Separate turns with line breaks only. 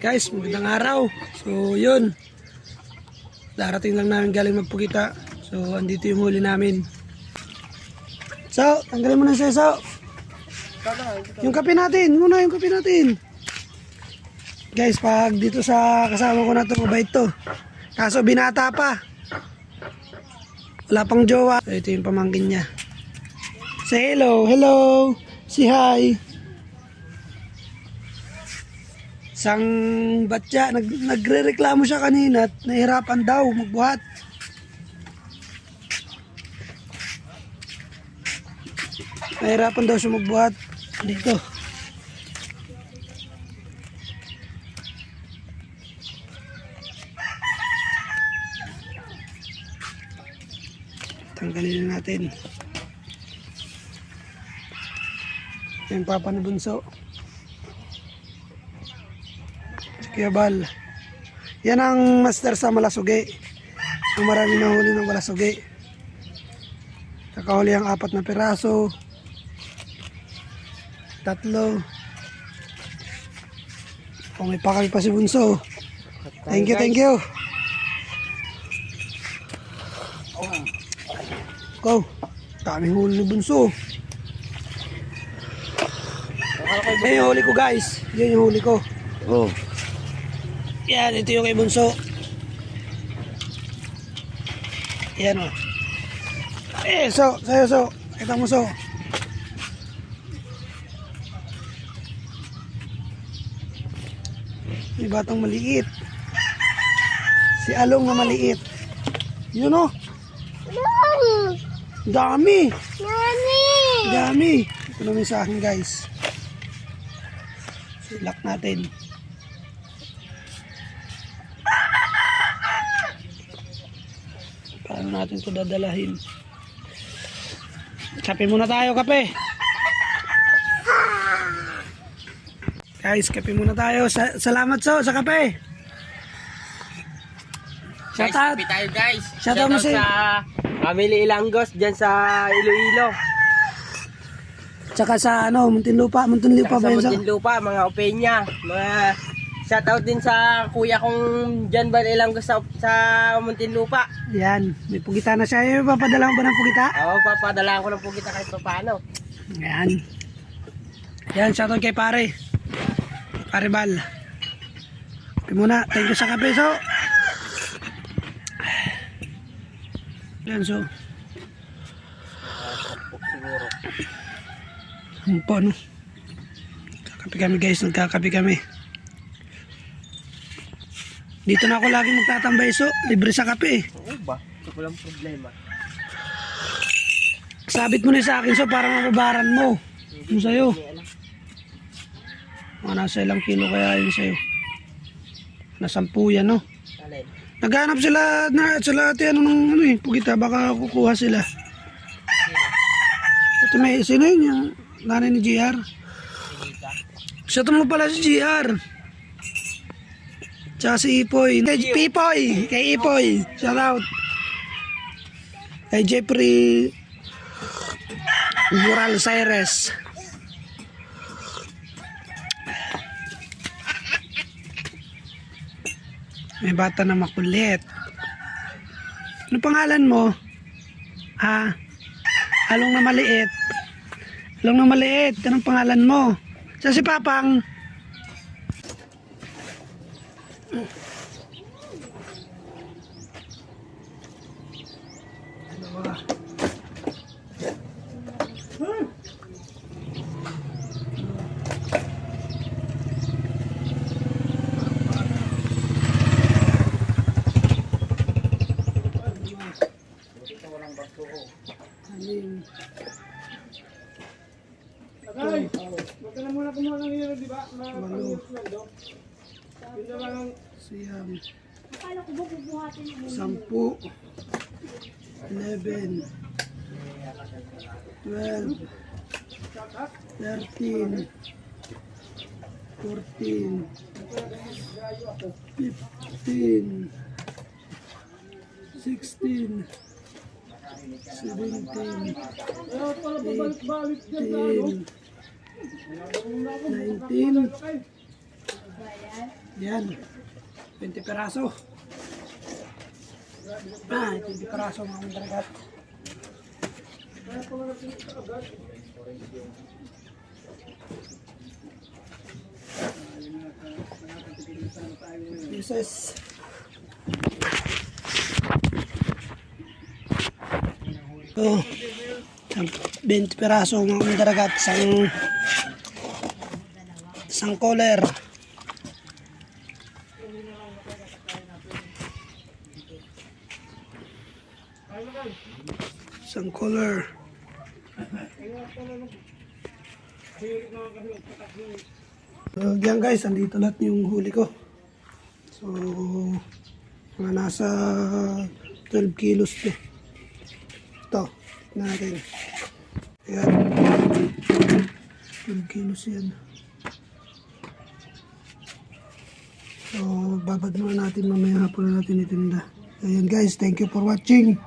Guys, magandang araw. So, yun. Darating lang namin galing magpugita. So, andito yung huli namin. So, tanggalin mo na siya, so. Yung kape natin. Muna yung kape natin. Guys, pag dito sa kasama ko na ito, mabait to. Kaso binata pa. Wala pang jowa. So, ito yung pamangkin niya. Say hello. Hello. Say hi. Isang batya, nag, nagre-reklamo siya kanina at nahirapan daw magbuhat. Nahirapan daw siya magbuhat dito. Tanggalin na natin. Yung papa ni Bunso. Si Kuya. Yan ang master sa malasugi. Ang marami na huli ng malasugi. Nakahuli ang apat na piraso. Tatlo. O may pakal pa si Bunso. Thank you, thank you. Go. Daming huli ni Bunso. Yan yung huli ko guys. Yan yung huli ko.
Oh.
Yan, ito yung kay Bunso. Yan o. Eh, so, sa'yo, so. Kita mo, so. May batang maliit. Si Along na maliit. Yun o. Dami. Dami. Ito naman sa akin, guys. Silak natin. Paano natin ito dadalahin? Kape muna tayo, kape. Guys, kape muna tayo. Sa salamat so sa kape. Shout out.
Guys, tayo guys.
Shout out mo si-
sa Family Ilangos dyan sa Iloilo.
Tsaka sa ano, Muntinlupa. Muntinlupa ba yun sa...
Muntinlupa, mga Openya. Mga shout out din sa kuya kong dyan ba Ilangos sa, sa Muntinlupa.
Yan, may pugita na siya. Eh, papadala mo ba ng pugita?
Oo, papadala ko ng po kita kahit pa paano.
Yan. Yan, shoutout kay pare. Pare Bal. Kape muna. Thank you sa kape, so. Yan, so. Ang po, no? Kakape kami, guys. Nagkakape kami. Dito na ako lagi magtatambay, so. Libre sa kape, eh.
Oo ba? Ito ko lang problema.
Sabit mo na sa akin, so, para mababaran mo. Ano sa'yo? Mga nasa ilang kilo kaya yun sa'yo. Nasampu yan, no? Naghanap sila na sila ate ano nung ano eh, pugita baka kukuha sila. Ito may sino yun yung nanay ni GR. Siya mo pala si GR. Tsaka si Ipoy. Kay Pipoy. Kay Ipoy. Shout out. Kay Jeffrey Moral Cyrus. May bata na makulit. Ano pangalan mo? Ha? Along na maliit. Along na maliit. Anong pangalan mo? Sa si Papang.
Ay, huwag ka na muna kumuha ng hero, di ba? Mga na lang ang
Siyam.
Um,
sampu. Eleven. Twelve. Thirteen. Fourteen. Fifteen. Sixteen.
17
18 19 yan. 20 peraso. Ah, 20 peraso mga mandragat. Pieces. Oh, 20 peraso mga mandragat. Isang isang collar. Isang collar. So, yan guys, andito lahat yung huli ko. So, mga nasa 12 kilos to. Ito, natin. Ayan. 12 kilos yan. So, babad muna natin mamaya hapon na natin itinda. Ayan guys, thank you for watching.